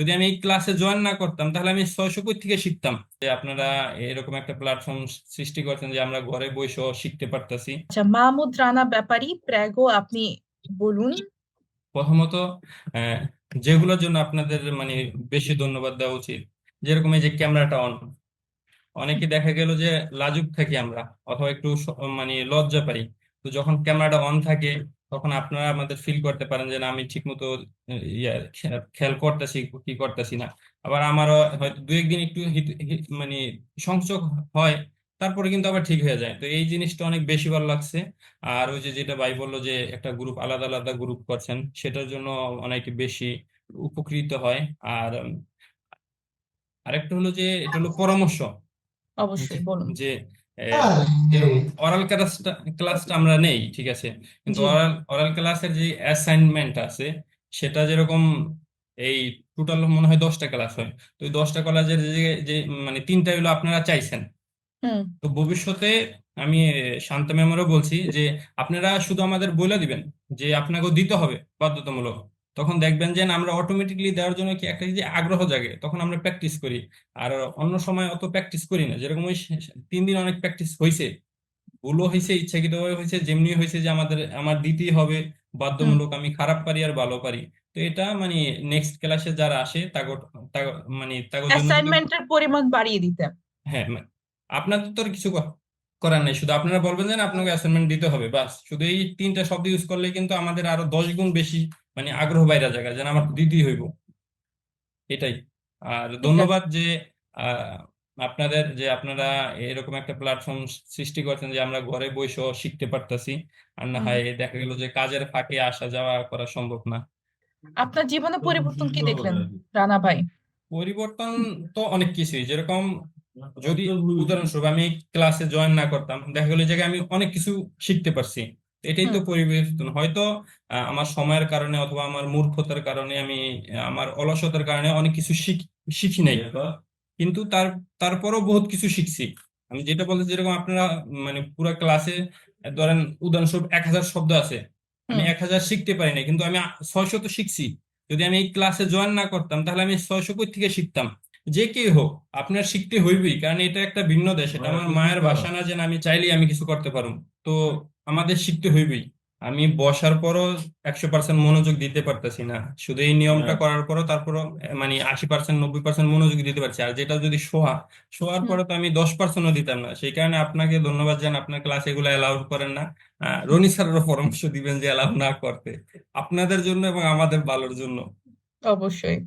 যদি আমি এই ক্লাসে জয়েন না করতাম তাহলে আমি ছয়শো কই থেকে শিখতাম? যে আপনারা এরকম একটা প্ল্যাটফর্ম সৃষ্টি করছেন যে আমরা ঘরে বসেও শিখতে পারতাছি। আচ্ছা মাহমুদ রানা ব্যাপারী প্র্যাগো আপনি বলুন। প্রথমত যেগুলোর জন্য আপনাদের মানে বেশি ধন্যবাদ দেওয়া উচিত যেরকম এই যে ক্যামেরাটা অন অনেকে দেখা গেল যে লাজুক থাকি আমরা অথবা একটু মানে লজ্জা পাই। তো যখন ক্যামেরাটা অন থাকে তখন আপনারা আমাদের ফিল করতে পারেন যে না আমি ঠিকমতো খেয়াল করতেছি কি করতেছি না। আবার আমারও হয়তো দু একদিন একটু মানে সংযোগ হয় তারপরে কিন্তু আবার ঠিক হয়ে যায়। তো এই জিনিসটা অনেক বেশি ভালো লাগছে। আর ওই যে যেটা ভাই বলল যে একটা গ্রুপ আলাদা আলাদা গ্রুপ করছেন সেটার জন্য অনেক বেশি উপকৃত হয়। আর আরেকটা হলো যে এটা হলো পরামর্শ। অবশ্যই বলুন। যে অরাল ক্লাসটা ক্লাসটা আমরা নেই ঠিক আছে? কিন্তু। অরাল অরাল ক্লাসের যে অ্যাসাইনমেন্ট আছে সেটা যেরকম এই টোটাল মনে হয় দশটা ক্লাস হয়। তো ওই দশটা কলেজের যে মানে তিনটা হলো আপনারা চাইছেন। তো ভবিষ্যতে আমি শান্ত ম্যামেরও বলছি যে আপনারা শুধু আমাদের বলে দিবেন যে আপনাকেও দিতে হবে বাধ্যতামূলক। তখন দেখবেন যে আমরা অটোমেটিকলি দেওয়ার জন্য কি একটা যে আগ্রহ জাগে তখন আমরা প্র্যাকটিস করি। আর অন্য সময় অত প্র্যাকটিস করি না। যেরকম ওই তিন দিন অনেক প্র্যাকটিস হয়েছে ভুলও হয়েছে ইচ্ছাকৃতভাবে হয়েছে যেমনি হয়েছে যে আমাদের আমার দিতেই হবে বাধ্যমূলক আমি খারাপ পারি আর ভালো পারি। তো এটা মানে নেক্সট ক্লাসে যারা আসে তাগো তাগো মানে তাগোর অ্যাসাইনমেন্টের পরিমাণ বাড়িয়ে দিতে। হ্যাঁ মানে আপনাদের তো আর কিছু করার নেই। শুধু আপনারা বলবেন যে আপনাকে অ্যাসাইনমেন্ট দিতে হবে বাস। শুধু এই তিনটা শব্দ ইউজ করলে কিন্তু আমাদের আরও দশ গুণ বেশি মানে আগ্রহ বাইরা জায়গা যেন আমার দিতেই হইব। এটাই। আর ধন্যবাদ যে আহ, আপনাদের যে আপনারা এরকম একটা প্ল্যাটফর্ম সৃষ্টি করছেন যে আমরা ঘরে বসেও শিখতে পারতাছি। আর না হয় দেখা গেল যে কাজের ফাঁকে আসা যাওয়া করা সম্ভব না। আপনার জীবনে পরিবর্তন কি দেখলেন রানা ভাই? পরিবর্তন তো অনেক কিছুই। যেরকম যদি উদাহরণস্বরূপ আমি ক্লাসে জয়েন না করতাম দেখা গেলো জায়গায় আমি অনেক কিছু শিখতে পারছি। এটাই তো। পরিবর্তন হয়তো আহ, আমার সময়ের কারণে অথবা আমার মূর্খতার কারণে আমি আমার অলসতার কারণে অনেক কিছু শিখ- শিখি নাই। কিন্তু তার তারপরও বহুত কিছু শিখছি। আমি যেটা বলতে যেরকম আপনারা মানে পুরো ক্লাসে ধরেন উদাহরণস্বরূপ এক হাজার শব্দ আছে। আমি এক হাজার শিখতে পারি না কিন্তু আমি ছয়শো তো শিখছি। যদি আমি এই ক্লাসে জয়েন না করতাম তাহলে আমি ছয়শো কই থেকে শিখতাম? যে কে হোক আপনার শিখতে হইবেই কারণ এটা একটা ভিন্ন দেশ এটা আমার মায়ের ভাষা না যে আমি চাইলেই আমি কিছু করতে পারব তো আমাদের শিখতে হইবেই। আমি বসার পরও একশো পার্সেন্ট মনোযোগ দিতে পারতেছি না। শুধু এই নিয়মটা করার পরও তারপরও আহ, মানে আশি পার্সেন্ট নব্বই পার্সেন্ট মনোযোগ দিতে পারছি। আর যেটা যদি শোয়া শোয়ার পরে তো আমি দশ পার্সেন্টও দিতাম না। সেই কারণে আপনাকে ধন্যবাদ জানান আপনার ক্লাস এগুলো অ্যালাউ করেন না। আহ, রনি স্যারেরও পরামর্শ দিবেন যে অ্যালাউ না করতে। আপনাদের জন্য এবং আমাদের ভালোর জন্য। অবশ্যই।